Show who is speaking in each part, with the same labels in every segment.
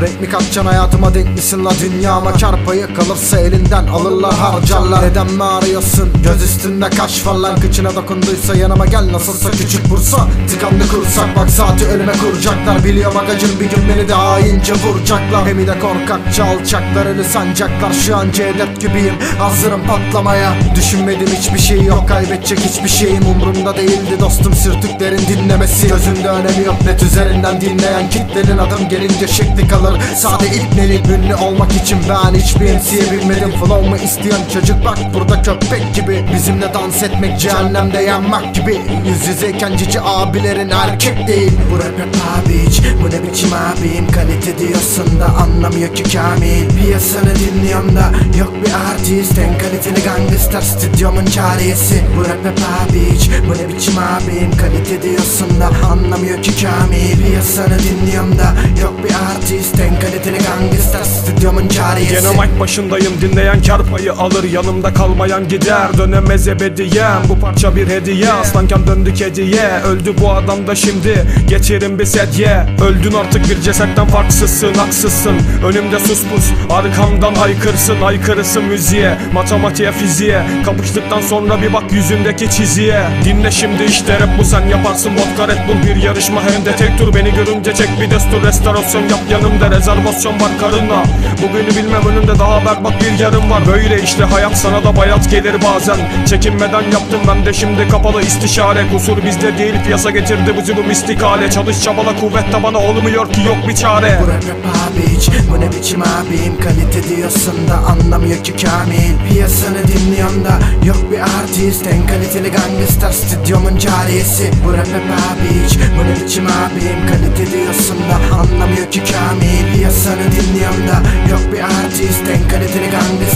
Speaker 1: Renk mi katacaksın hayatıma denk misin la dünyama? Kar payı kalırsa elinden alırlar harcarlar. Neden mi arıyorsun? Göz üstünde kaş falan Kıçına dokunduysa yanıma gel. Nasılsa küçük bursa Tıkandı kursak. Bak saati önüme kuracaklar. Biliyorum agacım bir gün beni de haince vuracaklar. Hemi de korkakça alçaklarını sancaklar Şu an C4 gibiyim. Hazırım patlamaya. Düşünmedim hiçbir şey yok. Kaybedecek hiçbir şeyim Umrumda değildi dostum. Sürtüklerin dinlemesi. Gözümde önemi yok. Net üzerinden dinleyen kitlenin Adım gelince şekli kalır sade ipnelik Ünlü olmak için ben hiçbir MC'ye binmedim Flow mu isteyen çocuk? Bak burada köpek gibi. Bizimle dans etmek cehennemde yanmak gibi. Yüz yüzeyken cici abilerin erkek değil. Bu rap hep abiç. Bu ne biçim abim? Kalite diyorsun da anlamıyor ki kamil. Piyasanı dinliyorum da yok bir artist. En kaliteli gangster stüdyomun çaresi. Bu rap hep abiç. Bu ne biçim abim? Kalite diyorsun da anlamıyor ki kamil. Piyasanı dinliyorum da yok bir artist En kaliteli gangster stüdyomun çaresi
Speaker 2: Gene mic başındayım dinleyen kar payı alır. Yanımda kalmayan gider dönemez ebediyem Bu parça bir hediye aslanken döndük hediye Öldü bu adam da şimdi geçerim bir sedye. Öldün artık bir cesetten farksızsın haksızsın. Önümde sus pus arkamdan aykırsın Aykırısın müziğe. Matematiğe fiziğe Kapıştıktan sonra bir bak yüzündeki çiziye. Dinle şimdi işte rap bu sen yaparsın. Vodka Red Bull bir yarışma. Hem de tek tur Beni görünce çek bir destur. Restorasyon yap yanımda rezervasyon var karınla. Bugünü bilmem önümde daha berbat bir yarım var. Böyle işte hayat sana da bayat gelir bazen. Çekinmeden yaptım ben de şimdi kapalı istişare. Kusur bizde değil piyasa getirdi bizi bu mistik hale Çalış çabala kuvvet tabana olmuyor ki yok bir çare.
Speaker 1: Bu rap rap abiç Bu ne biçim abim? Kalite diyorsun da anlamıyor ki kamil. Piyasanı dinliyorum da Yok bir artist. En kaliteli gangster Stüdyomun cariyesi Bu rap rap biçim abim? Kalite diyorsun da anlamıyor ki kamil. Piyasanı dinliyorum da Yok bir artist. En kaliteli gangster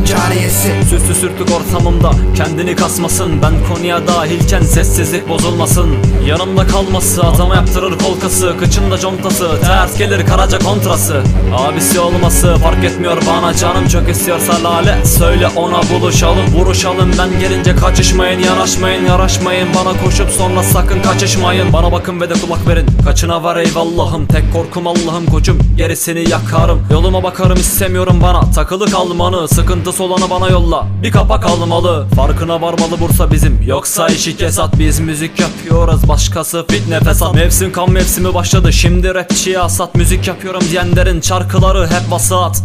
Speaker 1: Stüdyomun cariyesi.
Speaker 3: Süslü sürtük ortamımda kendini kasmasın. Ben konuya dahilken sessizlik bozulmasın. Yanımda kalması adama yaptırır kolkası. Kıçında contası ters gelir karaca kontrası. Abisi olması fark etmiyor bana canım Çok istiyorsa lale. Söyle ona buluşalım Vuruşalım. Ben gelince kaçışmayın yanaşmayın yaraşmayın. Bana koşup sonra sakın kaçışmayın. Bana bakın ve de kulak verin. Kaçına var eyvallahım Tek korkum Allah'ım koçum. Gerisini yakarım Yoluma bakarım istemiyorum bana. Takılı kalmanı Sıkıntısı olanı bana yolla. Bir kapak almalı. Farkına varmalı Bursa bizim. Yoksa işi kesat. Biz müzik yapıyoruz. Başkası fitne fesat Mevsim kan mevsimi başladı. Şimdi rapçiye asat. Müzik yapıyorum diyenlerin şarkıları hep vasat